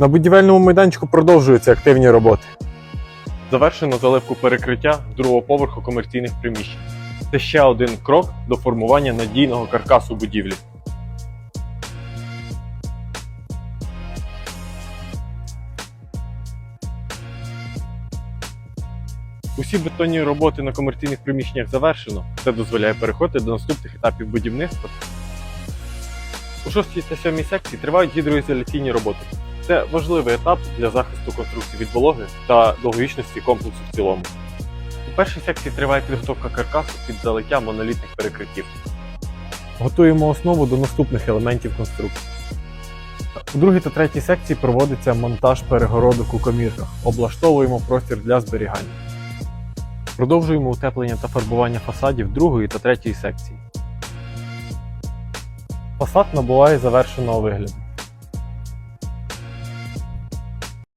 На будівельному майданчику продовжуються активні роботи. Завершено заливку перекриття другого поверху комерційних приміщень. Це ще один крок до формування надійного каркасу будівлі. Усі бетонні роботи на комерційних приміщеннях завершено. Це дозволяє переходити до наступних етапів будівництва. У шостій та сьомій секції тривають гідроізоляційні роботи. Це важливий етап для захисту конструкції від вологи та довговічності комплексу в цілому. У першій секції триває підготовка каркасу під залиття монолітних перекриттів. Готуємо основу до наступних елементів конструкції. У другій та третій секції проводиться монтаж перегородок у комірках. Облаштовуємо простір для зберігання. Продовжуємо утеплення та фарбування фасадів другої та третьої секції. Фасад набуває завершеного вигляду.